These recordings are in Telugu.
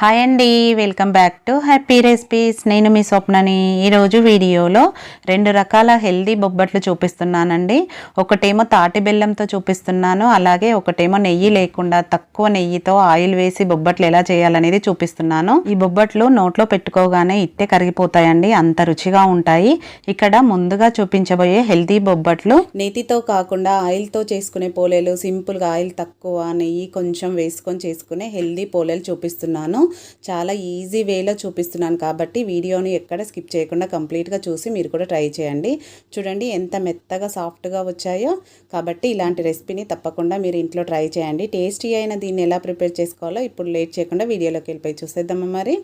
హాయ్ అండి welcome back to happy recipes నేను మీ స్వప్నని ఈరోజు వీడియోలో రెండు రకాల హెల్దీ బొబ్బట్లు చూపిస్తున్నానండి. ఒకటేమో తాటి బెల్లంతో చూపిస్తున్నాను. అలాగే ఒకటేమో నెయ్యి లేకుండా తక్కువ నెయ్యితో ఆయిల్ వేసి బొబ్బట్లు ఎలా చేయాలనేది చూపిస్తున్నాను. ఈ బొబ్బట్లు నోట్లో పెట్టుకోగానే ఇట్టే కరిగిపోతాయండి. అంత రుచిగా ఉంటాయి. ఇక్కడ ముందుగా చూపించబోయే హెల్దీ బొబ్బట్లు నేతితో కాకుండా ఆయిల్తో చేసుకునే పోలేలు సింపుల్గా ఆయిల్ తక్కువ నెయ్యి కొంచెం వేసుకొని చేసుకునే హెల్దీ పోలేలు చూపిస్తున్నాను. చాలా ఈజీ వేలో చూపిస్తున్నాను కాబట్టి వీడియోని ఎక్కడ స్కిప్ చేయకుండా కంప్లీట్గా చూసి మీరు కూడా ట్రై చేయండి. చూడండి ఎంత మెత్తగా సాఫ్ట్గా వచ్చాయో. కాబట్టి ఇలాంటి రెసిపీని తప్పకుండా మీరు ఇంట్లో ట్రై చేయండి. టేస్టీ అయిన దీన్ని ఎలా ప్రిపేర్ చేసుకోవాలో ఇప్పుడు లేట్ చేయకుండా వీడియోలోకి వెళ్ళిపోయి చూసేద్దామా మరి.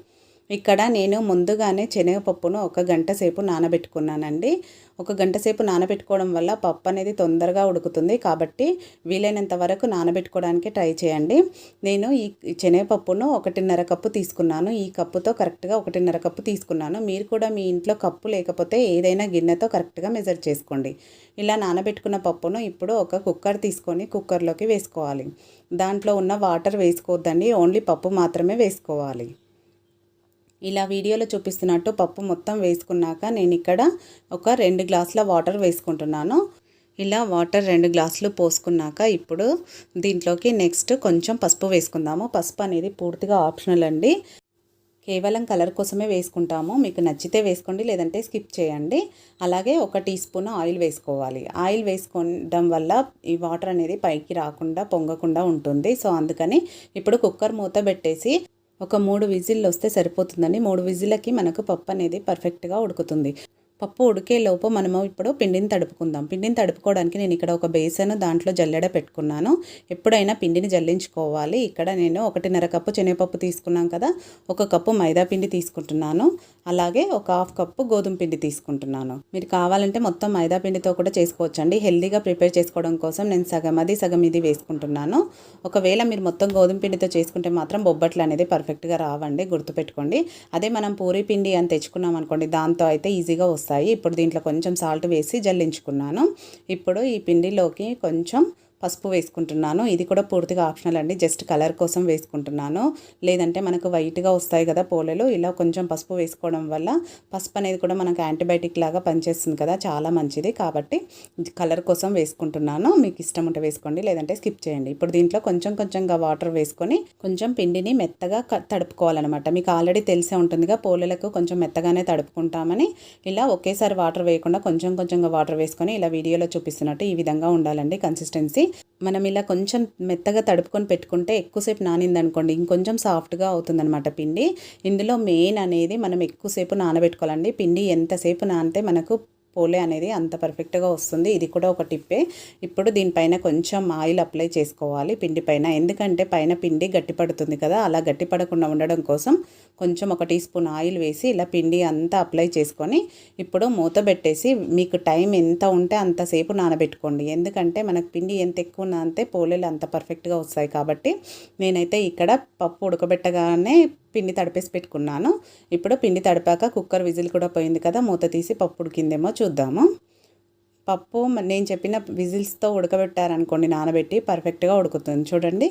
ఇక్కడ నేను ముందుగానే శనగపప్పును ఒక గంట సేపు నానబెట్టుకున్నానండి. ఒక గంట సేపు నానబెట్టుకోవడం వల్ల పప్పు అనేది తొందరగా ఉడుకుతుంది. కాబట్టి వీలైనంత వరకు నానబెట్టుకోవడానికి ట్రై చేయండి. నేను ఈ శనగపప్పును ఒకటిన్నర కప్పు తీసుకున్నాను. ఈ కప్పుతో కరెక్ట్గా ఒకటిన్నర కప్పు తీసుకున్నాను. మీరు కూడా మీ ఇంట్లో కప్పు లేకపోతే ఏదైనా గిన్నెతో కరెక్ట్గా మెజర్ చేసుకోండి. ఇలా నానబెట్టుకున్న పప్పును ఇప్పుడు ఒక కుక్కర్ తీసుకొని కుక్కర్లోకి వేసుకోవాలి. దాంట్లో ఉన్న వాటర్ వేసుకోవద్దండి. ఓన్లీ పప్పు మాత్రమే వేసుకోవాలి. ఇలా వీడియోలో చూపిస్తున్నట్టు పప్పు మొత్తం వేసుకున్నాక నేను ఇక్కడ ఒక రెండు గ్లాసుల వాటర్ వేసుకుంటున్నాను. ఇలా వాటర్ రెండు గ్లాసులు పోసుకున్నాక ఇప్పుడు దీంట్లోకి నెక్స్ట్ కొంచెం పసుపు వేసుకుందాము. పసుపు అనేది పూర్తిగా ఆప్షనల్ అండి. కేవలం కలర్ కోసమే వేసుకుంటాము. మీకు నచ్చితే వేసుకోండి లేదంటే స్కిప్ చేయండి. అలాగే ఒక టీ స్పూన్ ఆయిల్ వేసుకోవాలి. ఆయిల్ వేసుకోవడం వల్ల ఈ వాటర్ అనేది పైకి రాకుండా పొంగకుండా ఉంటుంది. సో అందుకని ఇప్పుడు కుక్కర్ మూత పెట్టేసి ఒక మూడు విజిల్లు వస్తే సరిపోతుందండి. మూడు విజిల్లకి మనకు పప్పు అనేది పర్ఫెక్ట్గా ఉడుకుతుంది. పప్పు ఉడికే లోపు మనము ఇప్పుడు పిండిని తడుపుకుందాం. పిండిని తడుపుకోవడానికి నేను ఇక్కడ ఒక బేసన్ దాంట్లో జల్లెడ పెట్టుకున్నాను. ఎప్పుడైనా పిండిని జల్లించుకోవాలి. ఇక్కడ నేను ఒకటిన్నర కప్పు శనగపప్పు తీసుకున్నాం కదా ఒక కప్పు మైదా పిండి తీసుకుంటున్నాను. అలాగే ఒక హాఫ్ కప్పు గోధుమ పిండి తీసుకుంటున్నాను. మీరు కావాలంటే మొత్తం మైదా పిండితో కూడా చేసుకోవచ్చండి. హెల్దీగా ప్రిపేర్ చేసుకోవడం కోసం నేను సగం అది సగం ఇది వేసుకుంటున్నాను. ఒకవేళ మీరు మొత్తం గోధుమ పిండితో చేసుకుంటే మాత్రం బొబ్బట్లు అనేది పర్ఫెక్ట్గా రావండి గుర్తుపెట్టుకోండి. అదే మనం పూరి పిండి అని తెచ్చుకున్నాం అనుకోండి దాంతో అయితే ఈజీగా వస్తాయి ఇప్పుడు దీంట్లో కొంచెం సాల్ట్ వేసి జల్లించుకున్నాను. ఇప్పుడు ఈ పిండిలోకి కొంచెం పసుపు వేసుకుంటున్నాను. ఇది కూడా పూర్తిగా ఆప్షనల్ అండి. జస్ట్ కలర్ కోసం వేసుకుంటున్నాను. లేదంటే మనకు వైట్గా వస్తాయి కదా పోలేలు. ఇలా కొంచెం పసుపు వేసుకోవడం వల్ల పసుపు అనేది కూడా మనకు యాంటీబయాటిక్ లాగా పనిచేస్తుంది కదా. చాలా మంచిది. కాబట్టి కలర్ కోసం వేసుకుంటున్నాను. మీకు ఇష్టం ఉంటే వేసుకోండి. లేదంటే స్కిప్ చేయండి. ఇప్పుడు దీంట్లో కొంచెం కొంచెంగా వాటర్ వేసుకొని కొంచెం పిండిని మెత్తగా తడుపుకోవాలన్నమాట. మీకు ఆల్రెడీ తెలిసే ఉంటుందిగా పోలేలకు కొంచెం మెత్తగానే తడుపుకుంటామని. ఇలా ఒకేసారి వాటర్ వేయకుండా కొంచెం కొంచెంగా వాటర్ వేసుకొని ఇలా వీడియోలో చూపిస్తున్నట్టు ఈ విధంగా ఉండాలండి కన్సిస్టెన్సీ. మనం ఇలా కొంచెం మెత్తగా తడుపుకొని పెట్టుకుంటే ఎక్కువసేపు నానింది అనుకోండి ఇంకొంచెం సాఫ్ట్గా అవుతుందన్నమాట పిండి. ఇందులో మెయిన్ అనేది మనం ఎక్కువసేపు నానబెట్టుకోవాలండి. పిండి ఎంతసేపు నానితే మనకు పోలే అనేది అంత పర్ఫెక్ట్గా వస్తుంది. ఇది కూడా ఒక టిప్పే. ఇప్పుడు దీనిపైన కొంచెం ఆయిల్ అప్లై చేసుకోవాలి పిండి పైన. ఎందుకంటే పైన పిండి గట్టిపడుతుంది కదా అలా గట్టిపడకుండా ఉండడం కోసం కొంచెం ఒక టీ స్పూన్ ఆయిల్ వేసి ఇలా పిండి అంతా అప్లై చేసుకొని ఇప్పుడు మూత పెట్టేసి మీకు టైం ఎంత ఉంటే అంతసేపు నానబెట్టుకోండి. ఎందుకంటే మనకు పిండి ఎంత ఎక్కువ నానితే పోలేలు అంత పర్ఫెక్ట్గా వస్తాయి కాబట్టి నేనైతే ఇక్కడ పప్పు ఉడకబెట్టగానే పిండి తడిపేసి పెట్టుకున్నాను. ఇప్పుడు పిండి తడిపాక కుక్కర్ విజిల్ కూడా పోయింది కదా మూత తీసి పప్పు ఉడికిందేమో చూద్దాము. పప్పు నేను చెప్పిన విజిల్స్తో ఉడకబెట్టారనుకోండి నానబెట్టి పర్ఫెక్ట్గా ఉడుకుతుంది. చూడండి.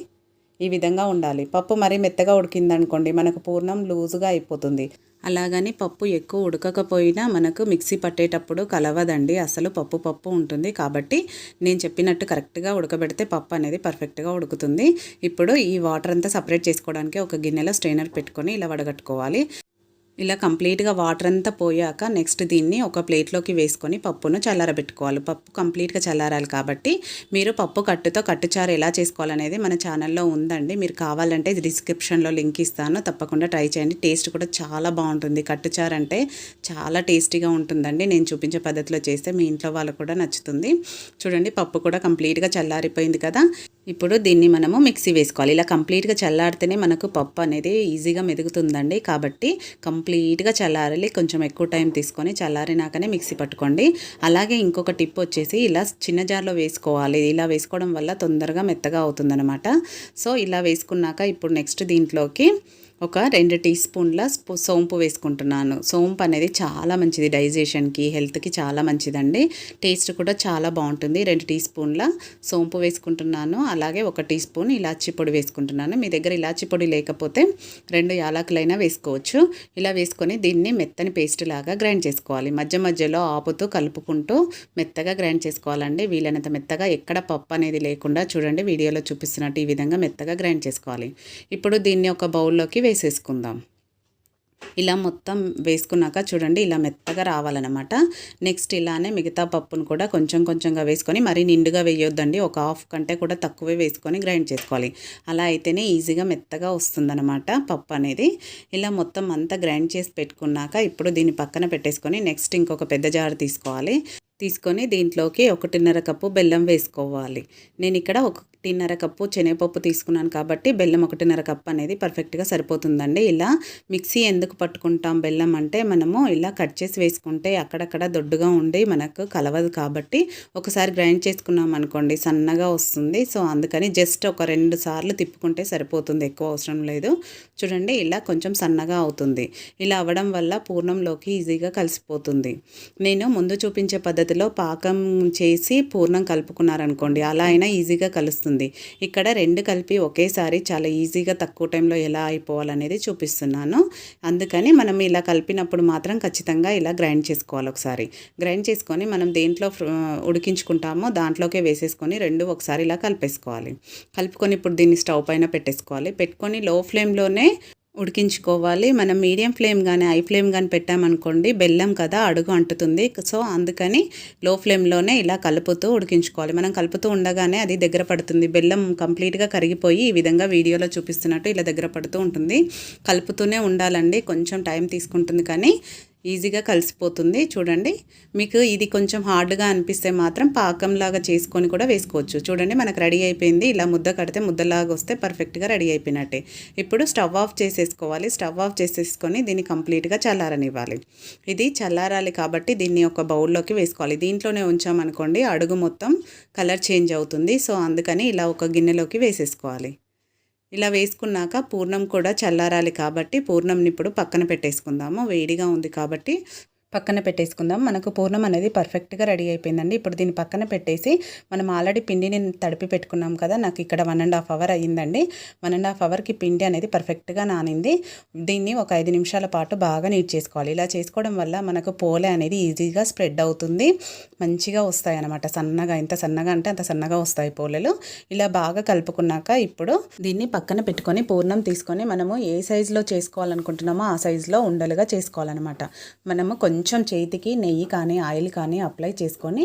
ఈ విధంగా ఉండాలి. పప్పు మరీ మెత్తగా ఉడికిందనుకోండి మనకు పూర్ణం లూజుగా అయిపోతుంది. అలాగని పప్పు ఎక్కువ ఉడకకపోయినా మనకు మిక్సీ పట్టేటప్పుడు కలవదండి. అసలు పప్పు పప్పు ఉంటుంది కాబట్టి నేను చెప్పినట్టు కరెక్ట్గా ఉడకబెడితే పప్పు అనేది పర్ఫెక్ట్గా ఉడుకుతుంది. ఇప్పుడు ఈ వాటర్ అంతా సపరేట్ చేసుకోవడానికి ఒక గిన్నెలో స్ట్రైనర్ పెట్టుకొని ఇలా వడగట్టుకోవాలి. ఇలా కంప్లీట్గా వాటర్ అంతా పోయాక నెక్స్ట్ దీన్ని ఒక ప్లేట్లోకి వేసుకొని పప్పును చల్లారబెట్టుకోవాలి. పప్పు కంప్లీట్గా చల్లారాలి కాబట్టి మీరు పప్పు కట్టుతో కట్టుచారు ఎలా చేసుకోవాలనేది మన ఛానల్లో ఉందండి. మీరు కావాలంటే డిస్క్రిప్షన్లో లింక్ ఇస్తాను. తప్పకుండా ట్రై చేయండి. టేస్ట్ కూడా చాలా బాగుంటుంది. కట్టుచారు అంటే చాలా టేస్టీగా ఉంటుందండి. నేను చూపించే పద్ధతిలో చేస్తే మీ ఇంట్లో వాళ్ళకు కూడా నచ్చుతుంది. చూడండి పప్పు కూడా కంప్లీట్గా చల్లారిపోయింది కదా. ఇప్పుడు దీన్ని మనము మిక్సీ వేసుకోవాలి. ఇలా కంప్లీట్గా చల్లారితేనే మనకు పప్పు అనేది ఈజీగా మెదుగుతుందండి. కాబట్టి కంప్లీట్ కంప్లీట్గా చల్లారాలి కొంచెం ఎక్కువ టైం తీసుకొని చల్లారినాకనే మిక్సీ పట్టుకోండి. అలాగే ఇంకొక టిప్ వచ్చేసి ఇలా చిన్న జార్లో వేసుకోవాలి. ఇలా వేసుకోవడం వల్ల తొందరగా మెత్తగా అవుతుందన్నమాట. సో ఇలా వేసుకున్నాక ఇప్పుడు నెక్స్ట్ దీంట్లోకి ఒక రెండు టీ స్పూన్ల స్పూ- సోంపు వేసుకుంటున్నాను. సోంపు అనేది చాలా మంచిది డైజెషన్కి హెల్త్కి చాలా మంచిదండి. టేస్ట్ కూడా చాలా బాగుంటుంది. రెండు టీ స్పూన్ల సోంపు వేసుకుంటున్నాను. అలాగే ఒక టీ స్పూన్ ఇలాచి పొడి వేసుకుంటున్నాను. మీ దగ్గర ఇలాచి పొడి లేకపోతే రెండు యాలకులైనా వేసుకోవచ్చు. ఇలా వేసుకొని దీన్ని మెత్తని పేస్ట్ లాగా గ్రైండ్ చేసుకోవాలి. మధ్య మధ్యలో ఆపుతూ కలుపుకుంటూ మెత్తగా గ్రైండ్ చేసుకోవాలండి. వీలైనంత మెత్తగా ఎక్కడ పప్పు అనేది లేకుండా చూడండి. వీడియోలో చూపిస్తున్నట్టు ఈ విధంగా మెత్తగా గ్రైండ్ చేసుకోవాలి. ఇప్పుడు దీన్ని ఒక బౌల్లోకి వేసేసుకుందాం. ఇలా మొత్తం వేసుకున్నాక చూడండి ఇలా మెత్తగా రావాలన్నమాట. నెక్స్ట్ ఇలానే మిగతా పప్పును కూడా కొంచెం కొంచెంగా వేసుకొని మరీ నిండుగా వేయొద్దండి. ఒక హాఫ్ కంటే కూడా తక్కువే వేసుకొని గ్రైండ్ చేసుకోవాలి. అలా అయితేనే ఈజీగా మెత్తగా వస్తుందన్నమాట పప్పు అనేది. ఇలా మొత్తం అంతా గ్రైండ్ చేసి పెట్టుకున్నాక ఇప్పుడు దీన్ని పక్కన పెట్టేసుకొని నెక్స్ట్ ఇంకొక పెద్ద జారు తీసుకోవాలి. తీసుకొని దీంట్లోకి ఒకటిన్నర కప్పు బెల్లం వేసుకోవాలి. నేను ఇక్కడ ఒకటిన్నర కప్పు శనగపప్పు తీసుకున్నాను కాబట్టి బెల్లం ఒకటిన్నర కప్పు అనేది పర్ఫెక్ట్గా సరిపోతుందండి. ఇలా మిక్సీ ఎందుకు పట్టుకుంటాం బెల్లం అంటే మనము ఇలా కట్ చేసి వేసుకుంటే అక్కడక్కడ దొడ్డుగా ఉండి మనకు కలవదు కాబట్టి ఒకసారి గ్రైండ్ చేసుకున్నాం అనుకోండి సన్నగా వస్తుంది. సో అందుకని జస్ట్ ఒక రెండు సార్లు తిప్పుకుంటే సరిపోతుంది ఎక్కువ అవసరం లేదు. చూడండి ఇలా కొంచెం సన్నగా అవుతుంది. ఇలా అవ్వడం వల్ల పూర్ణంలోకి ఈజీగా కలిసిపోతుంది. నేను ముందు చూపించే పద్ధతిలో పాకం చేసి పూర్ణం కలుపుకున్నారనుకోండి అలా అయినా ఈజీగా కలుస్తుంది. ఇక్కడ రెండు కలిపి ఒకేసారి చాలా ఈజీగా తక్కువ టైంలో ఎలా అయిపోవాలనేది చూపిస్తున్నాను. అందుకని మనం ఇలా కలిపినప్పుడు మాత్రం ఖచ్చితంగా ఇలా గ్రైండ్ చేసుకోవాలి ఒకసారి. గ్రైండ్ చేసుకొని మనం దేంట్లో ఉడికించుకుంటామో దాంట్లోకే వేసేసుకొని రెండు ఒకసారి ఇలా కలిపేసుకోవాలి. కలుపుకొని ఇప్పుడు దీన్ని స్టవ్ పైన పెట్టేసుకోవాలి. పెట్టుకొని లో ఫ్లేమ్లోనే ఉడికించుకోవాలి. మనం మీడియం ఫ్లేమ్ కానీ హై ఫ్లేమ్ కానీ పెట్టామనుకోండి బెల్లం కదా అడుగు అంటుతుంది. సో అందుకని లో ఫ్లేమ్లోనే ఇలా కలుపుతూ ఉడికించుకోవాలి. మనం కలుపుతూ ఉండగానే అది దగ్గర పడుతుంది. బెల్లం కంప్లీట్గా కరిగిపోయి ఈ విధంగా వీడియోలో చూపిస్తున్నట్టు ఇలా దగ్గర పడుతూ ఉంటుంది. కలుపుతూనే ఉండాలండి. కొంచెం టైం తీసుకుంటుంది కానీ ఈజీగా కలిసిపోతుంది. చూడండి మీకు ఇది కొంచెం హార్డ్గా అనిపిస్తే మాత్రం పాకంలాగా చేసుకొని కూడా వేసుకోవచ్చు. చూడండి మనకు రెడీ అయిపోయింది. ఇలా ముద్ద కడితే ముద్దలాగా వస్తే పర్ఫెక్ట్గా రెడీ అయిపోయినట్టే. ఇప్పుడు స్టవ్ ఆఫ్ చేసేసుకోవాలి. స్టవ్ ఆఫ్ చేసేసుకొని దీన్ని కంప్లీట్గా చల్లారనివ్వాలి. ఇది చల్లారాలి కాబట్టి దీన్ని ఒక బౌల్లోకి వేసుకోవాలి. దీంట్లోనే ఉంచామనుకోండి అడుగు మొత్తం కలర్ చేంజ్ అవుతుంది. సో అందుకని ఇలా ఒక గిన్నెలోకి వేసేసుకోవాలి. ఇలా వేసుకున్నాక పూర్ణం కూడా చల్లారాలి కాబట్టి పూర్ణంని ఇప్పుడు పక్కన పెట్టేసుకుందాము. వేడిగా ఉంది కాబట్టి పక్కన పెట్టేసుకుందాం. మనకు పూర్ణం అనేది పర్ఫెక్ట్గా రెడీ అయిపోయిందండి. ఇప్పుడు దీన్ని పక్కన పెట్టేసి మనం ఆల్రెడీ పిండిని తడిపి పెట్టుకున్నాం కదా నాకు ఇక్కడ వన్ అండ్ హాఫ్ అవర్ అయ్యిందండి. వన్ అండ్ హాఫ్ అవర్కి పిండి అనేది పర్ఫెక్ట్గా నానింది. దీన్ని ఒక ఐదు నిమిషాల పాటు బాగా నీట్ చేసుకోవాలి. ఇలా చేసుకోవడం వల్ల మనకు పోలే అనేది ఈజీగా స్ప్రెడ్ అవుతుంది. మంచిగా వస్తాయి అనమాట సన్నగా ఎంత సన్నగా అంటే అంత సన్నగా వస్తాయి పోలేలు. ఇలా బాగా కలుపుకున్నాక ఇప్పుడు దీన్ని పక్కన పెట్టుకొని పూర్ణం తీసుకొని మనము ఏ సైజులో చేసుకోవాలనుకుంటున్నామో ఆ సైజులో ఉండలుగా చేసుకోవాలన్నమాట. మనము కొంచెం కొంచెం చేతికి నెయ్యి కానీ ఆయిల్ కానీ అప్లై చేసుకొని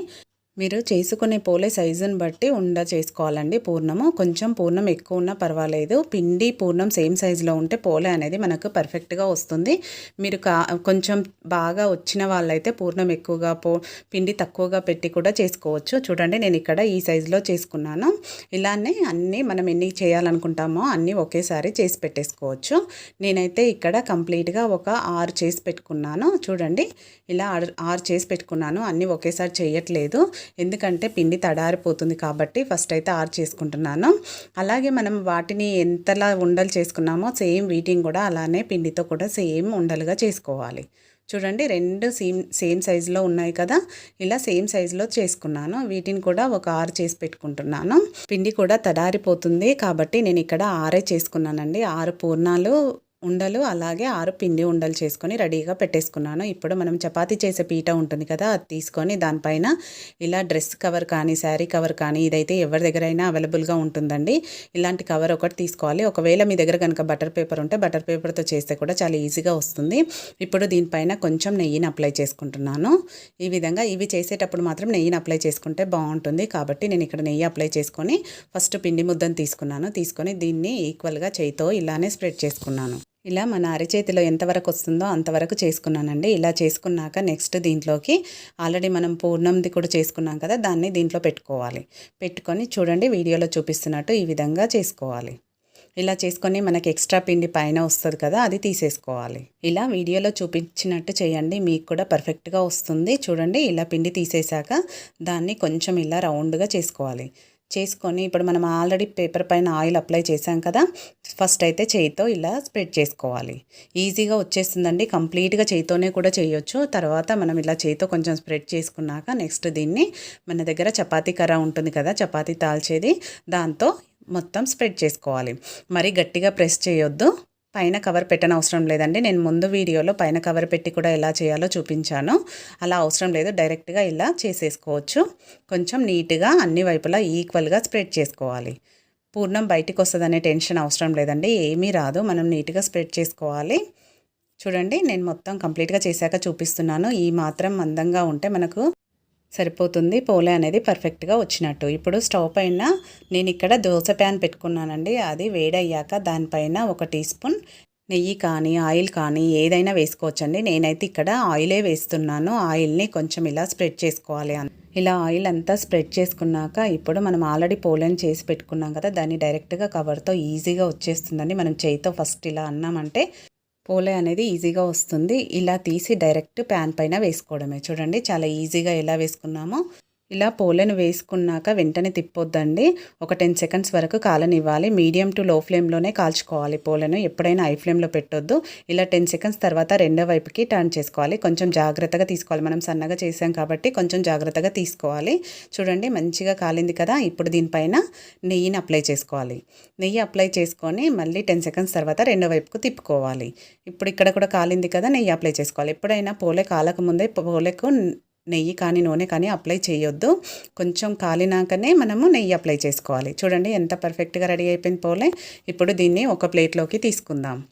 మీరు చేసుకునే పోలే సైజుని బట్టి ఉండ చేసుకోవాలండి. పూర్ణము కొంచెం పూర్ణం ఎక్కువ ఉన్నా పర్వాలేదు. పిండి పూర్ణం సేమ్ సైజులో ఉంటే పోలే అనేది మనకు పర్ఫెక్ట్గా వస్తుంది. మీరు కా కొంచెం బాగా వచ్చిన వాళ్ళైతే పూర్ణం ఎక్కువగా పో పిండి తక్కువగా పెట్టి కూడా చేసుకోవచ్చు. చూడండి నేను ఇక్కడ ఈ సైజులో చేసుకున్నాను. ఇలానే అన్నీ మనం ఎన్ని చేయాలనుకుంటామో అన్నీ ఒకేసారి చేసి పెట్టేసుకోవచ్చు. నేనైతే ఇక్కడ కంప్లీట్గా ఒక ఆరు చేసి పెట్టుకున్నాను. చూడండి ఇలా ఆరు ఆరు చేసి పెట్టుకున్నాను. అన్నీ ఒకేసారి చేయట్లేదు. ఎందుకంటే పిండి తడారిపోతుంది కాబట్టి ఫస్ట్ అయితే ఆరు చేసుకుంటున్నాను. అలాగే మనం వాటిని ఎంతలా ఉండలు చేసుకున్నామో సేమ్ వీటిని కూడా అలానే పిండితో కూడా సేమ్ ఉండలుగా చేసుకోవాలి. చూడండి రెండు సేమ్ సేమ్ సైజులో ఉన్నాయి కదా ఇలా సేమ్ సైజులో చేసుకున్నాను. వీటిని కూడా ఒక ఆరు చేసి పెట్టుకుంటున్నాను. పిండి కూడా తడారిపోతుంది కాబట్టి నేను ఇక్కడ ఆరే చేసుకున్నానండి. ఆరు పూర్ణాలు ఉండలు అలాగే ఆరు పిండి ఉండలు చేసుకొని రెడీగా పెట్టేసుకున్నాను. ఇప్పుడు మనం చపాతీ చేసే పీట ఉంటుంది కదా అది తీసుకొని దానిపైన ఇలా డ్రెస్ కవర్ కానీ శారీ కవర్ కానీ ఇదైతే ఎవరి దగ్గరైనా అవైలబుల్గా ఉంటుందండి. ఇలాంటి కవర్ ఒకటి తీసుకోవాలి. ఒకవేళ మీ దగ్గర కనుక బటర్ పేపర్ ఉంటే బటర్ పేపర్తో చేస్తే కూడా చాలా ఈజీగా వస్తుంది. ఇప్పుడు దీనిపైన కొంచెం నెయ్యిని అప్లై చేసుకుంటున్నాను. ఈ విధంగా ఇవి చేసేటప్పుడు మాత్రం నెయ్యిని అప్లై చేసుకుంటే బాగుంటుంది. కాబట్టి నేను ఇక్కడ నెయ్యి అప్లై చేసుకొని ఫస్ట్ పిండి ముద్దను తీసుకున్నాను. తీసుకొని దీన్ని ఈక్వల్గా చేయితో ఇలానే స్ప్రెడ్ చేసుకున్నాను. ఇలా మన అరచేతిలో ఎంతవరకు వస్తుందో అంతవరకు చేసుకున్నానండి. ఇలా చేసుకున్నాక నెక్స్ట్ దీంట్లోకి ఆల్రెడీ మనం పూర్ణంది కూడా చేసుకున్నాం కదా దాన్ని దీంట్లో పెట్టుకోవాలి. పెట్టుకొని చూడండి వీడియోలో చూపిస్తున్నట్టు ఈ విధంగా చేసుకోవాలి. ఇలా చేసుకొని మనకి ఎక్స్ట్రా పిండి పైన వస్తుంది కదా అది తీసేసుకోవాలి. ఇలా వీడియోలో చూపించినట్టు చేయండి మీకు కూడా పర్ఫెక్ట్గా వస్తుంది. చూడండి ఇలా పిండి తీసేసాక దాన్ని కొంచెం ఇలా రౌండ్గా చేసుకోవాలి. చేసుకొని ఇప్పుడు మనం ఆల్రెడీ పేపర్ పైన ఆయిల్ అప్లై చేసాం కదా ఫస్ట్ అయితే చేయితో ఇలా స్ప్రెడ్ చేసుకోవాలి. ఈజీగా వచ్చేస్తుందండి. కంప్లీట్గా చేయితోనే కూడా చేయొచ్చు. తర్వాత మనం ఇలా చేయితో కొంచెం స్ప్రెడ్ చేసుకున్నాక నెక్స్ట్ దీన్ని మన దగ్గర చపాతీ కర్ర ఉంటుంది కదా చపాతీ తాల్చేది దాంతో మొత్తం స్ప్రెడ్ చేసుకోవాలి. మరి గట్టిగా ప్రెస్ చేయొద్దు. పైన కవర్ పెట్టని అవసరం లేదండి. నేను ముందు వీడియోలో పైన కవర్ పెట్టి కూడా ఎలా చేయాలో చూపించాను. అలా అవసరం లేదు. డైరెక్ట్గా ఇలా చేసేసుకోవచ్చు. కొంచెం నీట్గా అన్ని వైపులా ఈక్వల్గా స్ప్రెడ్ చేసుకోవాలి. పూర్ణం బయటికి వస్తుందనే టెన్షన్ అవసరం లేదండి. ఏమీ రాదు. మనం నీట్గా స్ప్రెడ్ చేసుకోవాలి. చూడండి నేను మొత్తం కంప్లీట్గా చేశాక చూపిస్తున్నాను. ఈ మాత్రం మందంగా ఉంటే మనకు సరిపోతుంది. పోలే అనేది పర్ఫెక్ట్గా వచ్చినట్టు. ఇప్పుడు స్టవ్ పైన నేను ఇక్కడ దోశ ప్యాన్ పెట్టుకున్నానండి. అది వేడయ్యాక దానిపైన ఒక టీ స్పూన్ నెయ్యి కానీ ఆయిల్ కానీ ఏదైనా వేసుకోవచ్చండి. నేనైతే ఇక్కడ ఆయిలే వేస్తున్నాను. ఆయిల్ని కొంచెం ఇలా స్ప్రెడ్ చేసుకోవాలి ఇలా ఆయిల్ అంతా స్ప్రెడ్ చేసుకున్నాక ఇప్పుడు మనం ఆల్రెడీ పోలేని చేసి పెట్టుకున్నాం కదా దాన్ని డైరెక్ట్గా కవర్తో ఈజీగా వచ్చేస్తుందండి. మనం చేయితో ఫస్ట్ ఇలా అన్నామంటే పోలే అనేది ఈజీగా వస్తుంది. ఇలా తీసి డైరెక్ట్ ప్యాన్ పైన వేసుకోవడమే. చూడండి చాలా ఈజీగా ఎలా వేసుకున్నామో. ఇలా పోలేను వేసుకున్నాక వెంటనే తిప్పొద్దండి. ఒక టెన్ సెకండ్స్ వరకు కాలనివ్వాలి. మీడియం టు లో ఫ్లేమ్లోనే కాల్చుకోవాలి పోలను. ఎప్పుడైనా హై ఫ్లేమ్లో పెట్టొద్దు. ఇలా టెన్ సెకండ్స్ తర్వాత రెండో వైపుకి టర్న్ చేసుకోవాలి. కొంచెం జాగ్రత్తగా తీసుకోవాలి. మనం సన్నగా చేసాం కాబట్టి కొంచెం జాగ్రత్తగా తీసుకోవాలి. చూడండి మంచిగా కాలింది కదా. ఇప్పుడు దీనిపైన నెయ్యిని అప్లై చేసుకోవాలి. నెయ్యి అప్లై చేసుకొని మళ్ళీ టెన్ సెకండ్స్ తర్వాత రెండో వైపుకు తిప్పుకోవాలి. ఇప్పుడు ఇక్కడ కూడా కాలింది కదా నెయ్యి అప్లై చేసుకోవాలి. ఎప్పుడైనా పోలే కాలకముందే పోలేకు నెయ్యి కానీ నూనె కానీ అప్లై చేయొద్దు. కొంచెం కాలినాకనే మనము నెయ్యి అప్లై చేసుకోవాలి. చూడండి ఎంత పర్ఫెక్ట్గా రెడీ అయిపోయింది పోలే. ఇప్పుడు దీన్ని ఒక ప్లేట్లోకి తీసుకుందాం.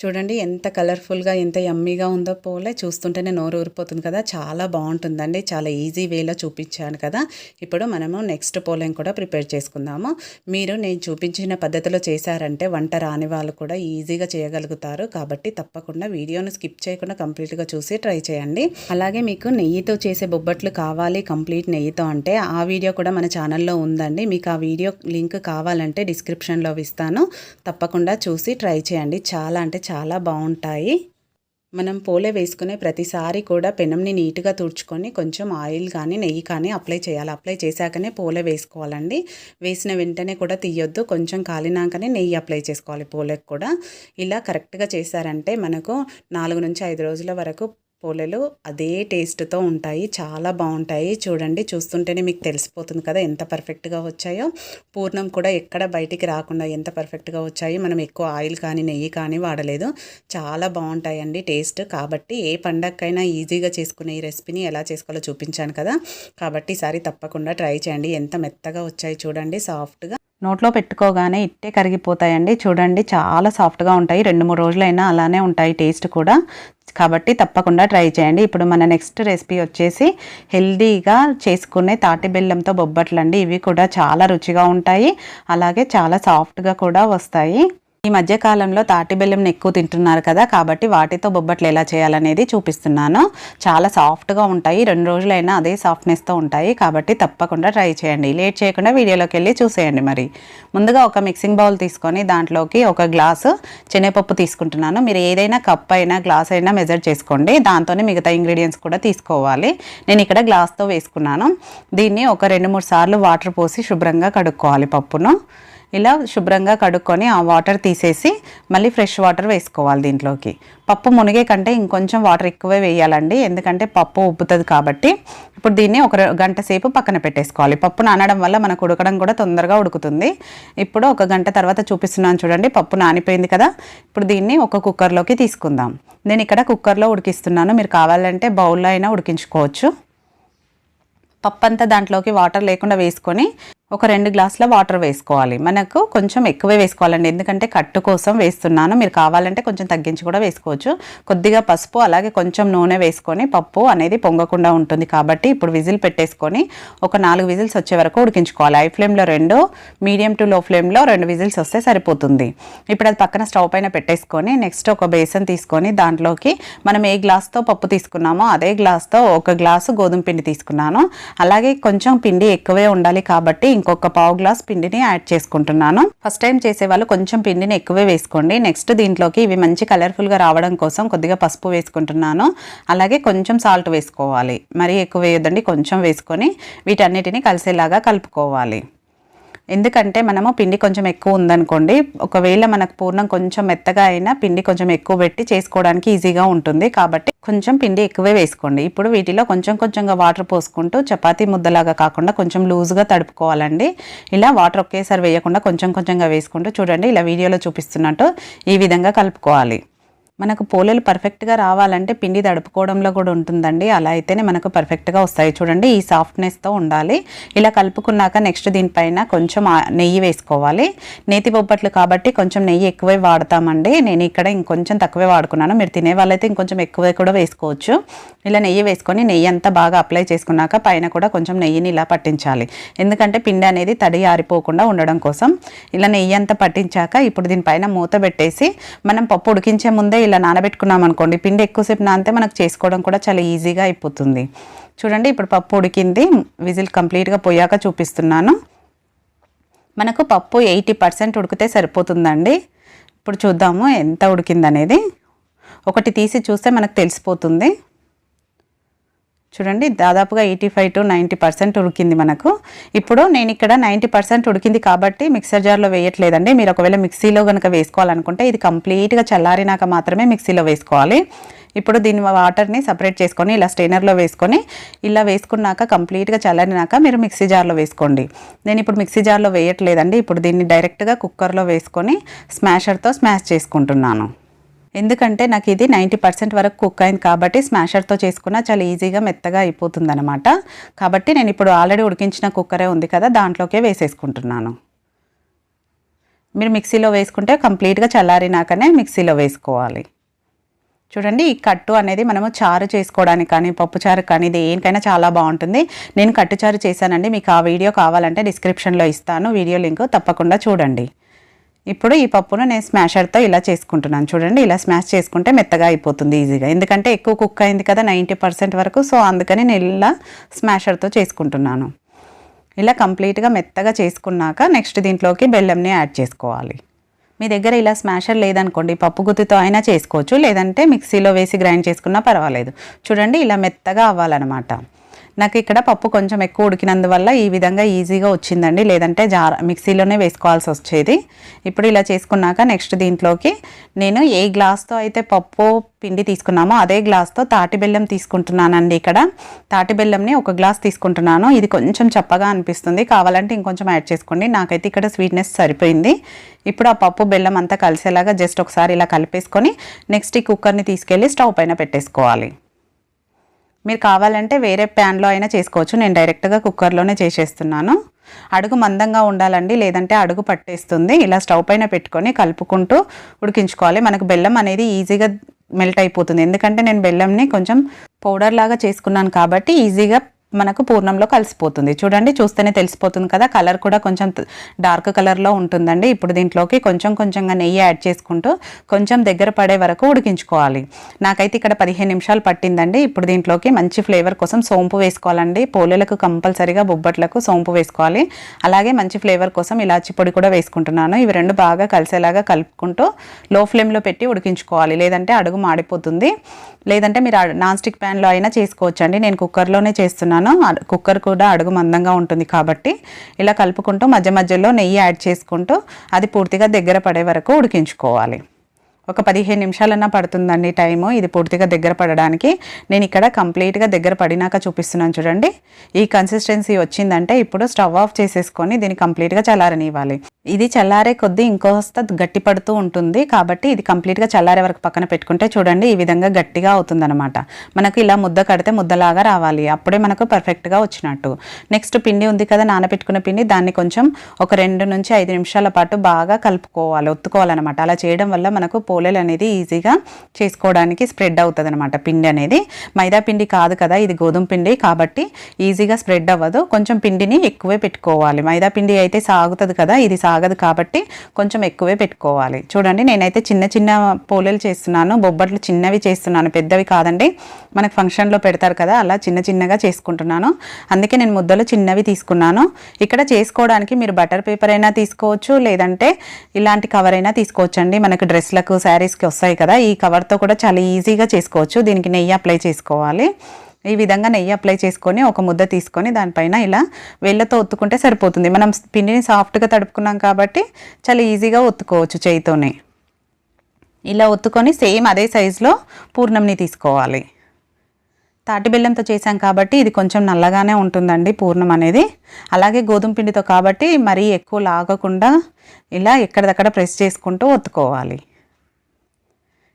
చూడండి ఎంత కలర్ఫుల్గా ఎంత యమ్మీగా ఉందో పోలే. చూస్తుంటేనే నోరు ఊరిపోతుంది కదా. చాలా బాగుంటుందండి. చాలా ఈజీ వేలో చూపించాను కదా. ఇప్పుడు మనము నెక్స్ట్ పోలేం కూడా ప్రిపేర్ చేసుకుందాము. మీరు నేను చూపించిన పద్ధతిలో చేశారంటే వంట రాని వాళ్ళు కూడా ఈజీగా చేయగలుగుతారు. కాబట్టి తప్పకుండా వీడియోను స్కిప్ చేయకుండా కంప్లీట్గా చూసి ట్రై చేయండి. అలాగే మీకు నెయ్యితో చేసే బొబ్బట్లు కావాలి కంప్లీట్ నెయ్యితో అంటే ఆ వీడియో కూడా మన ఛానల్లో ఉందండి. మీకు ఆ వీడియో లింక్ కావాలంటే డిస్క్రిప్షన్లో ఇస్తాను. తప్పకుండా చూసి ట్రై చేయండి. చాలా అంటే చాలా బాగుంటాయి. మనం పోలే వేసుకునే ప్రతిసారి కూడా పెనంని నీట్గా తుడుచుకొని కొంచెం ఆయిల్ కానీ నెయ్యి కానీ అప్లై చేయాలి. అప్లై చేశాకనే పోలే వేసుకోవాలండి. వేసిన వెంటనే కూడా తీయొద్దు. కొంచెం కాలినాకనే నెయ్యి అప్లై చేసుకోవాలి పోలేకి కూడా. ఇలా కరెక్ట్గా చేశారంటే మనకు నాలుగు నుంచి ఐదు రోజుల వరకు పూలలు అదే టేస్ట్తో ఉంటాయి. చాలా బాగుంటాయి. చూడండి చూస్తుంటేనే మీకు తెలిసిపోతుంది కదా ఎంత పర్ఫెక్ట్గా వచ్చాయో. పూర్ణం కూడా ఎక్కడ బయటికి రాకుండా ఎంత పర్ఫెక్ట్గా వచ్చాయి. మనం ఎక్కువ ఆయిల్ కానీ నెయ్యి కానీ వాడలేదు. చాలా బాగుంటాయండి టేస్ట్. కాబట్టి ఏ పండగకైనా ఈజీగా చేసుకునే ఈ రెసిపీని ఎలా చేసుకోవాలో చూపించాను కదా. కాబట్టి ఈసారి తప్పకుండా ట్రై చేయండి. ఎంత మెత్తగా వచ్చాయి చూడండి సాఫ్ట్గా. నోట్లో పెట్టుకోగానే ఇట్టే కరిగిపోతాయండి. చూడండి చాలా సాఫ్ట్గా ఉంటాయి. రెండు మూడు రోజులైనా అలానే ఉంటాయి టేస్ట్ కూడా. కాబట్టి తప్పకుండా ట్రై చేయండి. ఇప్పుడు మన నెక్స్ట్ రెసిపీ వచ్చేసి హెల్దీగా చేసుకునే తాటి బెల్లంతో బొబ్బట్లు అండి ఇవి కూడా చాలా రుచిగా ఉంటాయి. అలాగే చాలా సాఫ్ట్గా కూడా వస్తాయి. ఈ మధ్య కాలంలో తాటి బెల్లం ఎక్కువ తింటున్నారు కదా కాబట్టి వాటితో బొబ్బట్లు ఎలా చేయాలనేది చూపిస్తున్నాను. చాలా సాఫ్ట్గా ఉంటాయి రెండు రోజులైనా అదే సాఫ్ట్నెస్తో ఉంటాయి కాబట్టి తప్పకుండా ట్రై చేయండి. లేట్ చేయకుండా వీడియోలోకి వెళ్ళి చూసేయండి మరి. ముందుగా ఒక మిక్సింగ్ బౌల్ తీసుకొని దాంట్లోకి ఒక గ్లాసు శనగపప్పు తీసుకుంటున్నాను. మీరు ఏదైనా కప్ అయినా గ్లాస్ అయినా మెజర్ చేసుకోండి. దాంతోనే మిగతా ఇంగ్రీడియంట్స్ కూడా తీసుకోవాలి. నేను ఇక్కడ గ్లాస్తో వేసుకున్నాను. దీన్ని ఒక రెండు మూడు సార్లు వాటర్ పోసి శుభ్రంగా కడుక్కోవాలి పప్పును. ఇలా శుభ్రంగా కడుక్కొని ఆ వాటర్ తీసేసి మళ్ళీ ఫ్రెష్ వాటర్ వేసుకోవాలి దీంట్లోకి. పప్పు మునిగే కంటే ఇంకొంచెం వాటర్ ఎక్కువే వేయాలండి. ఎందుకంటే పప్పు ఉబ్బుతుంది కాబట్టి ఇప్పుడు దీన్ని ఒక గంట సేపు పక్కన పెట్టేసుకోవాలి. పప్పు నానడం వల్ల మనకు ఉడకడం కూడా తొందరగా ఉడుకుతుంది. ఇప్పుడు ఒక గంట తర్వాత చూపిస్తున్నాను చూడండి. పప్పు నానిపోయింది కదా. ఇప్పుడు దీన్ని ఒక కుక్కర్లోకి తీసుకుందాం. నేను ఇక్కడ కుక్కర్లో ఉడికిస్తున్నాను. మీరు కావాలంటే బౌల్లో అయినా ఉడికించుకోవచ్చు. పప్పు అంతా దాంట్లోకి వాటర్ లేకుండా వేసుకొని ఒక రెండు గ్లాసుల వాటర్ వేసుకోవాలి. మనకు కొంచెం ఎక్కువే వేసుకోవాలండి. ఎందుకంటే కట్టు కోసం వేస్తున్నాను. మీరు కావాలంటే కొంచెం తగ్గించి కూడా వేసుకోవచ్చు. కొద్దిగా పసుపు అలాగే కొంచెం నూనె వేసుకొని పప్పు అనేది పొంగకుండా ఉంటుంది. కాబట్టి ఇప్పుడు విజిల్ పెట్టేసుకొని ఒక నాలుగు విజిల్స్ వచ్చే వరకు ఉడికించుకోవాలి. హై ఫ్లేమ్లో రెండు మీడియం టు లో ఫ్లేమ్లో రెండు విజిల్స్ వస్తే సరిపోతుంది. ఇప్పుడు అది పక్కన స్టవ్ పైన పెట్టేసుకొని నెక్స్ట్ ఒక బేసన్ తీసుకొని దాంట్లోకి మనం ఏ గ్లాస్తో పప్పు తీసుకున్నామో అదే గ్లాస్తో ఒక గ్లాసు గోధుమ పిండి తీసుకున్నాను. అలాగే కొంచెం పిండి ఎక్కువే ఉండాలి కాబట్టి ఇంకొక పావు గ్లాస్ పిండిని యాడ్ చేసుకుంటున్నాను. ఫస్ట్ టైం చేసే వాళ్ళు కొంచెం పిండిని ఎక్కువే వేసుకోండి. నెక్స్ట్ దీంట్లోకి ఇవి మంచి కలర్ఫుల్గా రావడం కోసం కొద్దిగా పసుపు వేసుకుంటున్నాను. అలాగే కొంచెం సాల్ట్ వేసుకోవాలి. మరీ ఎక్కువ వేయొద్దండి కొంచెం వేసుకొని వీటన్నిటిని కలిసేలాగా కలుపుకోవాలి. ఎందుకంటే మనము పిండి కొంచెం ఎక్కువ ఉందనుకోండి ఒకవేళ మనకు పూర్ణం కొంచెం మెత్తగా అయినా పిండి కొంచెం ఎక్కువ పెట్టి చేసుకోవడానికి ఈజీగా ఉంటుంది. కాబట్టి కొంచెం పిండి ఎక్కువే వేసుకోండి. ఇప్పుడు వీటిలో కొంచెం కొంచెంగా వాటర్ పోసుకుంటూ చపాతీ ముద్దలాగా కాకుండా కొంచెం లూజ్గా తడుపుకోవాలండి. ఇలా వాటర్ ఒకేసారి వేయకుండా కొంచెం కొంచెంగా వేసుకుంటూ చూడండి. ఇలా వీడియోలో చూపిస్తున్నట్టు ఈ విధంగా కలుపుకోవాలి. మనకు పోలేలు పర్ఫెక్ట్గా రావాలంటే పిండి తడుపుకోవడంలో కూడా ఉంటుందండి. అలా అయితేనే మనకు పర్ఫెక్ట్గా వస్తాయి. చూడండి ఈ సాఫ్ట్నెస్తో ఉండాలి. ఇలా కలుపుకున్నాక నెక్స్ట్ దీనిపైన కొంచెం నెయ్యి వేసుకోవాలి. నేతి బొబ్బట్లు కాబట్టి కొంచెం నెయ్యి ఎక్కువే వాడతామండి. నేను ఇక్కడ ఇంకొంచెం తక్కువే వాడుకున్నాను. మీరు తినే వాళ్ళైతే ఇంకొంచెం ఎక్కువే కూడా వేసుకోవచ్చు. ఇలా నెయ్యి వేసుకొని నెయ్యి అంతా బాగా అప్లై చేసుకున్నాక పైన కూడా కొంచెం నెయ్యిని ఇలా పట్టించాలి. ఎందుకంటే పిండి అనేది తడి ఆరిపోకుండా ఉండడం కోసం. ఇలా నెయ్యి అంతా పట్టించాక ఇప్పుడు దీనిపైన మూత పెట్టేసి మనం పప్పు ఉడికించే ముందే ఇలా నానబెట్టుకున్నాం అనుకోండి పిండి ఎక్కువసేపు నానితే మనకు చేసుకోవడం కూడా చాలా ఈజీగా అయిపోతుంది. చూడండి ఇప్పుడు పప్పు ఉడికింది. విజిల్ కంప్లీట్గా పోయాక చూపిస్తున్నాను. మనకు పప్పు ఎయిటీ పర్సెంట్ ఉడికితే సరిపోతుందండి. ఇప్పుడు చూద్దాము ఎంత ఉడికిందనేది. ఒకటి తీసి చూస్తే మనకు తెలిసిపోతుంది. చూడండి దాదాపుగా eighty five to ninety percent ఉడికింది మనకు. ఇప్పుడు నేను ఇక్కడ నైంటీ పర్సెంట్ ఉడికింది కాబట్టి మిక్సర్ జార్లో వేయట్లేదండి. మీరు ఒకవేళ మిక్సీలో కనుక వేసుకోవాలనుకుంటే ఇది కంప్లీట్గా చల్లారినాక మాత్రమే మిక్సీలో వేసుకోవాలి. ఇప్పుడు దీని వాటర్ని సపరేట్ చేసుకొని ఇలా స్టెయినర్లో వేసుకొని ఇలా వేసుకున్నాక కంప్లీట్గా చల్లారినాక మీరు మిక్సీ జార్లో వేసుకోండి. నేను ఇప్పుడు మిక్సీ జార్లో వేయట్లేదండి. ఇప్పుడు దీన్ని డైరెక్ట్గా కుక్కర్లో వేసుకొని స్మాషర్తో స్మాష్ చేసుకుంటున్నాను. ఎందుకంటే నాకు ఇది నైంటీ పర్సెంట్ వరకు కుక్ అయింది కాబట్టి స్మాషర్తో చేసుకున్న చాలా ఈజీగా మెత్తగా అయిపోతుంది అనమాట కాబట్టి నేను ఇప్పుడు ఆల్రెడీ ఉడికించిన కుక్కరే ఉంది కదా దాంట్లోకే వేసేసుకుంటున్నాను. మీరు మిక్సీలో వేసుకుంటే కంప్లీట్గా చల్లారినాకనే మిక్సీలో వేసుకోవాలి. చూడండి ఈ కట్టు అనేది మనము చారు చేసుకోవడానికి కానీ పప్పు చారు కానీ దేనికైనా చాలా బాగుంటుంది. నేను కట్టు చారు చేశానండి మీకు ఆ వీడియో కావాలంటే డిస్క్రిప్షన్లో ఇస్తాను. వీడియో లింక్ తప్పకుండా చూడండి. ఇప్పుడు ఈ పప్పును నేను స్మాషర్తో ఇలా చేసుకుంటున్నాను. చూడండి ఇలా స్మాష్ చేసుకుంటే మెత్తగా అయిపోతుంది ఈజీగా. ఎందుకంటే ఎక్కువ కుక్ అయింది కదా నైంటీ పర్సెంట్ వరకు. సో అందుకని నేను ఇలా స్మాషర్తో చేసుకుంటున్నాను. ఇలా కంప్లీట్గా మెత్తగా చేసుకున్నాక నెక్స్ట్ దీంట్లోకి బెల్లంని యాడ్ చేసుకోవాలి. మీ దగ్గర ఇలా స్మాషర్ లేదనుకోండి పప్పు గుత్తితో అయినా చేసుకోవచ్చు. లేదంటే మిక్సీలో వేసి గ్రైండ్ చేసుకున్నా పర్వాలేదు. చూడండి ఇలా మెత్తగా అవ్వాలన్నమాట. నాకు ఇక్కడ పప్పు కొంచెం ఎక్కువ ఉడికినందువల్ల ఈ విధంగా ఈజీగా వచ్చిందండి. లేదంటే జార మిక్సీలోనే వేసుకోవాల్సి వచ్చేది. ఇప్పుడు ఇలా చేసుకున్నాక నెక్స్ట్ దీంట్లోకి నేను ఏ గ్లాస్తో అయితే పప్పు పిండి తీసుకున్నామో అదే గ్లాస్తో తాటి బెల్లం తీసుకుంటున్నానండి ఇక్కడ. తాటి బెల్లంని ఒక గ్లాస్ తీసుకుంటున్నాను. ఇది కొంచెం చప్పగా అనిపిస్తుంది. కావాలంటే ఇంకొంచెం యాడ్ చేసుకోండి. నాకైతే ఇక్కడ స్వీట్నెస్ సరిపోయింది. ఇప్పుడు ఆ పప్పు బెల్లం అంతా కలిసేలాగా జస్ట్ ఒకసారి ఇలా కలిపేసుకొని నెక్స్ట్ ఈ కుక్కర్ని తీసుకెళ్ళి స్టవ్ పైన పెట్టేసుకోవాలి. మీరు కావాలంటే వేరే ప్యాన్లో అయినా చేసుకోవచ్చు. నేను డైరెక్ట్గా కుక్కర్లోనే చేసేస్తున్నాను. అడుగు మందంగా ఉండాలండి లేదంటే అడుగు పట్టేస్తుంది. ఇలా స్టవ్ పైన పెట్టుకొని కలుపుకుంటూ ఉడికించుకోవాలి. మనకు బెల్లం అనేది ఈజీగా మెల్ట్ అయిపోతుంది. ఎందుకంటే నేను బెల్లంని కొంచెం పౌడర్ లాగా చేసుకున్నాను కాబట్టి ఈజీగా మనకు పూర్ణంలో కలిసిపోతుంది. చూడండి చూస్తేనే తెలిసిపోతుంది కదా కలర్ కూడా కొంచెం డార్క్ కలర్లో ఉంటుందండి. ఇప్పుడు దీంట్లోకి కొంచెం కొంచెంగా నెయ్యి యాడ్ చేసుకుంటూ కొంచెం దగ్గర పడే వరకు ఉడికించుకోవాలి. నాకైతే ఇక్కడ పదిహేను నిమిషాలు పట్టిందండి. ఇప్పుడు దీంట్లోకి మంచి ఫ్లేవర్ కోసం సోంపు వేసుకోవాలండి. పోలేలకు కంపల్సరీగా బొబ్బట్లకు సోంపు వేసుకోవాలి. అలాగే మంచి ఫ్లేవర్ కోసం ఇలాచి పొడి కూడా వేసుకుంటున్నాను. ఇవి రెండు బాగా కలిసేలాగా కలుపుకుంటూ లో ఫ్లేమ్లో పెట్టి ఉడికించుకోవాలి. లేదంటే అడుగు మాడిపోతుంది. లేదంటే మీరు ఆ- నాన్ స్టిక్ ప్యాన్లో అయినా చేసుకోవచ్చండి. నేను కుక్కర్లోనే చేస్తున్నాను. అడ్- కుక్కర్ కూడా అడుగు మందంగా ఉంటుంది కాబట్టి ఇలా కలుపుకుంటూ మధ్య మధ్యలో నెయ్యి యాడ్ చేసుకుంటూ అది పూర్తిగా దగ్గర పడే వరకు ఉడికించుకోవాలి. ఒక పదిహేను నిమిషాలన్నా పడుతుందండి టైము. ఇది పూర్తిగా దగ్గర పడడానికి. నేను ఇక్కడ కంప్లీట్గా దగ్గర పడినాక చూపిస్తున్నాను చూడండి. ఈ కన్సిస్టెన్సీ వచ్చిందంటే ఇప్పుడు స్టవ్ ఆఫ్ చేసేసుకొని దీన్ని కంప్లీట్గా చల్లారనివ్వాలి. ఇది చల్లారే కొద్దీ ఇంకోస్త గట్టి పడుతూ ఉంటుంది కాబట్టి ఇది కంప్లీట్గా చల్లారే వరకు పక్కన పెట్టుకుంటే చూడండి ఈ విధంగా గట్టిగా అవుతుందన్నమాట. మనకు ఇలా ముద్ద కడితే ముద్దలాగా రావాలి. అప్పుడే మనకు పర్ఫెక్ట్గా వచ్చినట్టు. నెక్స్ట్ పిండి ఉంది కదా నానబెట్టుకున్న పిండి దాన్ని కొంచెం ఒక రెండు నుంచి ఐదు నిమిషాల పాటు బాగా కలుపుకోవాలి ఒత్తుకోవాలన్నమాట. అలా చేయడం వల్ల మనకు పోలేలు అనేది ఈజీగా చేసుకోవడానికి స్ప్రెడ్ అవుతుంది అనమాట పిండి అనేది. మైదా పిండి కాదు కదా ఇది గోధుమ పిండి కాబట్టి ఈజీగా స్ప్రెడ్ అవ్వదు. కొంచెం పిండిని ఎక్కువే పెట్టుకోవాలి. మైదా పిండి అయితే సాగుతుంది కదా ఇది సాగదు కాబట్టి కొంచెం ఎక్కువే పెట్టుకోవాలి. చూడండి నేనైతే చిన్న చిన్న పోలేలు చేస్తున్నాను బొబ్బట్లు చిన్నవి చేస్తున్నాను పెద్దవి కాదండి. మనకు ఫంక్షన్లో పెడతారు కదా అలా చిన్న చిన్నగా చేసుకుంటున్నాను. అందుకే నేను ముద్దలు చిన్నవి తీసుకున్నాను. ఇక్కడ చేసుకోవడానికి మీరు బటర్ పేపర్ అయినా తీసుకోవచ్చు లేదంటే ఇలాంటి కవర్ అయినా తీసుకోవచ్చండి. మనకు డ్రెస్లకు శారీస్కి వస్తాయి కదా ఈ కవర్తో కూడా చాలా ఈజీగా చేసుకోవచ్చు. దీనికి నెయ్యి అప్లై చేసుకోవాలి. ఈ విధంగా నెయ్యి అప్లై చేసుకొని ఒక ముద్ద తీసుకొని దానిపైన ఇలా వెళ్ళతో ఒత్తుకుంటే సరిపోతుంది. మనం పిండిని సాఫ్ట్గా తడుపుకున్నాం కాబట్టి చాలా ఈజీగా ఒత్తుకోవచ్చు చేయితోనే. ఇలా ఒత్తుకొని సేమ్ అదే సైజులో పూర్ణంని తీసుకోవాలి. తాటి బెల్లంతో చేసాం కాబట్టి ఇది కొంచెం నల్లగానే ఉంటుందండి పూర్ణం అనేది. అలాగే గోధుమ పిండితో కాబట్టి మరీ ఎక్కువ లాగకుండా ఇలా ఎక్కడిదక్కడ ప్రెస్ చేసుకుంటూ ఒత్తుకోవాలి.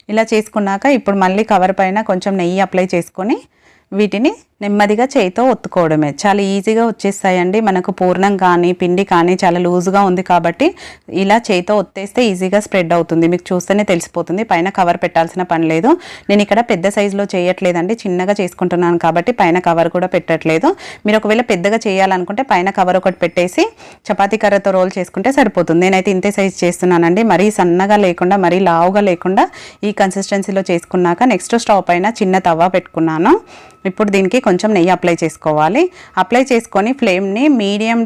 ఇలా చేసుకున్నాక ఇప్పుడు మళ్ళీ కవర్ పైన కొంచెం నెయ్యి అప్లై చేసుకొని వీటిని నెమ్మదిగా చేయితో ఒత్తుకోవడమే. చాలా ఈజీగా వచ్చేస్తాయండి. మనకు పూర్ణం కానీ పిండి కానీ చాలా లూజ్గా ఉంది కాబట్టి ఇలా చేయితో ఒత్తేస్తే ఈజీగా స్ప్రెడ్ అవుతుంది. మీకు చూస్తేనే తెలిసిపోతుంది. పైన కవర్ పెట్టాల్సిన పని లేదు. నేను ఇక్కడ పెద్ద సైజులో చేయట్లేదండి. చిన్నగా చేసుకుంటున్నాను కాబట్టి పైన కవర్ కూడా పెట్టట్లేదు. మీరు ఒకవేళ పెద్దగా చేయాలనుకుంటే పైన కవర్ ఒకటి పెట్టేసి చపాతీ కర్రతో రోల్ చేసుకుంటే సరిపోతుంది. నేనైతే ఇంతే సైజ్ చేస్తున్నానండి. మరీ సన్నగా లేకుండా మరీ లావుగా లేకుండా ఈ కన్సిస్టెన్సీలో చేసుకున్నాక నెక్స్ట్ స్టవ్ పైన చిన్న తవ్వ పెట్టుకున్నాను. ఇప్పుడు దీనికి కొంచెం నెయ్యి అప్లై చేసుకోవాలి. అప్లై చేసుకొని ఫ్లేమ్ని మీడియం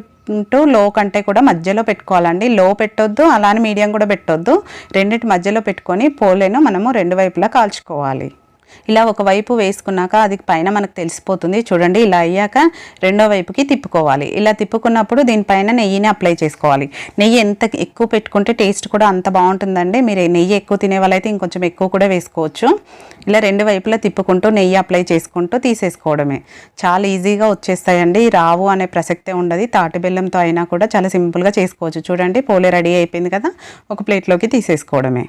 టు లో కంటే కూడా మధ్యలో పెట్టుకోవాలండి. లో పెట్టొద్దు అలానే మీడియం కూడా పెట్టొద్దు. రెండింటి మధ్యలో పెట్టుకొని పోలేను మనము రెండు వైపులా కాల్చుకోవాలి. ఇలా ఒక వైపు వేసుకున్నాక అది పైన మనకు తెలిసిపోతుంది. చూడండి ఇలా అయ్యాక రెండో వైపుకి తిప్పుకోవాలి. ఇలా తిప్పుకున్నప్పుడు దీనిపైన నెయ్యిని అప్లై చేసుకోవాలి. నెయ్యి ఎంత ఎక్కువ పెట్టుకుంటే టేస్ట్ కూడా అంత బాగుంటుందండి. మీరు నెయ్యి ఎక్కువ తినే వాళ్ళైతే ఇంకొంచెం ఎక్కువ కూడా వేసుకోవచ్చు. ఇలా రెండు వైపులా తిప్పుకుంటూ నెయ్యి అప్లై చేసుకుంటూ తీసేసుకోవడమే. చాలా ఈజీగా వచ్చేస్తాయండి. రావు అనే ప్రసక్తే ఉండదు. తాటి బెల్లంతో అయినా కూడా చాలా సింపుల్గా చేసుకోవచ్చు. చూడండి పోలే రెడీ అయిపోయింది కదా. ఒక ప్లేట్లోకి తీసేసుకోవడమే.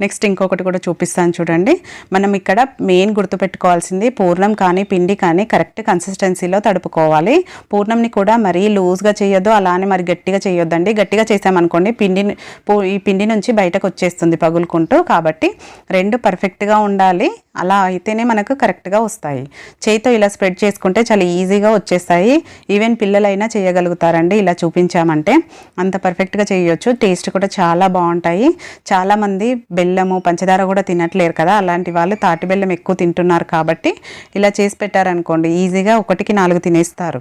నెక్స్ట్ ఇంకొకటి కూడా చూపిస్తాను చూడండి. మనం ఇక్కడ మెయిన్ గుర్తుపెట్టుకోవాల్సింది పూర్ణం కానీ పిండి కానీ కరెక్ట్ కన్సిస్టెన్సీలో తడుపుకోవాలి. పూర్ణంని కూడా మరీ లూజ్గా చేయొద్దు అలానే మరి గట్టిగా చేయొద్దండి. గట్టిగా చేసామనుకోండి పిండి ఈ పిండి నుంచి బయటకు వచ్చేస్తుంది పగులుకుంటూ కాబట్టి రెండు పర్ఫెక్ట్గా ఉండాలి. అలా అయితేనే మనకు కరెక్ట్గా వస్తాయి. చేయితో ఇలా స్ప్రెడ్ చేసుకుంటే చాలా ఈజీగా వచ్చేస్తాయి. ఈవెన్ పిల్లలైనా చేయగలుగుతారండి ఇలా చూపించామంటే. అంత పర్ఫెక్ట్గా చేయొచ్చు. టేస్ట్ కూడా చాలా బాగుంటాయి. చాలామంది బెల్లము పంచదార కూడా తినట్లేరు కదా. అలాంటి వాళ్ళు తాటి బెల్లం ఎక్కువ తింటున్నారు కాబట్టి ఇలా చేసి పెట్టారనుకోండి ఈజీగా ఒకటికి నాలుగు తినేస్తారు.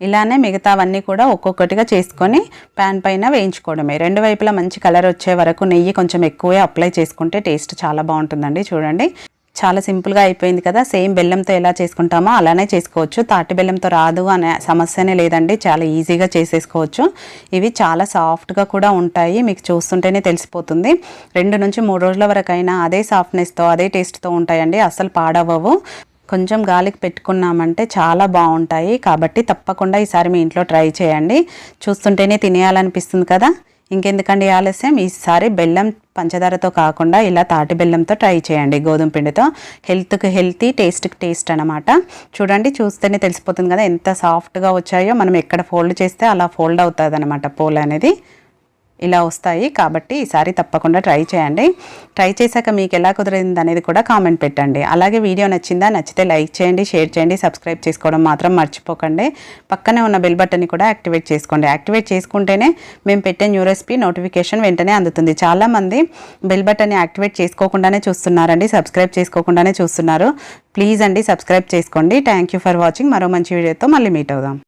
ఇలానే మిగతావన్నీ కూడా ఒక్కొక్కటిగా చేసుకొని ప్యాన్ పైన వేయించుకోవడమే. రెండు వైపులా మంచి కలర్ వచ్చే వరకు నెయ్యి కొంచెం ఎక్కువే అప్లై చేసుకుంటే టేస్ట్ చాలా బాగుంటుందండి చూడండి. చాలా సింపుల్గా అయిపోయింది కదా. సేమ్ బెల్లంతో ఎలా చేసుకుంటామో అలానే చేసుకోవచ్చు. తాటి బెల్లంతో రాదు అనే సమస్యనే లేదండి. చాలా ఈజీగా చేసేసుకోవచ్చు. ఇవి చాలా సాఫ్ట్గా కూడా ఉంటాయి. మీకు చూస్తుంటేనే తెలిసిపోతుంది. రెండు నుంచి మూడు రోజుల వరకు అయినా అదే సాఫ్ట్నెస్తో అదే టేస్ట్తో ఉంటాయండి. అస్సలు పాడవవు కొంచెం గాలికి పెట్టుకున్నామంటే చాలా బాగుంటాయి. కాబట్టి తప్పకుండా ఈసారి మీ ఇంట్లో ట్రై చేయండి. చూస్తుంటేనే తినేయాలనిపిస్తుంది కదా. ఇంకెందుకండి ఆలస్యం? ఈసారి బెల్లం పంచదారతో కాకుండా ఇలా తాటి బెల్లంతో ట్రై చేయండి గోధుమ పిండితో. హెల్త్కి హెల్తీ టేస్ట్కి టేస్ట్ అనమాట చూడండి చూస్తేనే తెలిసిపోతుంది కదా ఎంత సాఫ్ట్గా వచ్చాయో. మనం ఎక్కడ ఫోల్డ్ చేస్తే అలా ఫోల్డ్ అవుతుంది అనమాట పోల్ అనేది ఇలా వస్తాయి. కాబట్టి ఈసారి తప్పకుండా ట్రై చేయండి. ట్రై చేశాక మీకు ఎలా కుదిరింది అనేది కూడా కామెంట్ పెట్టండి. అలాగే వీడియో నచ్చిందా నచ్చితే లైక్ చేయండి షేర్ చేయండి సబ్స్క్రైబ్ చేసుకోవడం మాత్రం మర్చిపోకండి. పక్కనే ఉన్న బెల్ బటన్ని కూడా యాక్టివేట్ చేసుకోండి. యాక్టివేట్ చేసుకుంటేనే మేము పెట్టే న్యూ రెసిపీ నోటిఫికేషన్ వెంటనే అందుతుంది. చాలామంది బెల్ బటన్ని యాక్టివేట్ చేసుకోకుండానే చూస్తున్నారండి సబ్స్క్రైబ్ చేసుకోకుండానే చూస్తున్నారు. ప్లీజ్ అండి సబ్స్క్రైబ్ చేసుకోండి. Thank you for watching. మరో మంచి వీడియోతో మళ్ళీ మీట్ అవుదాం.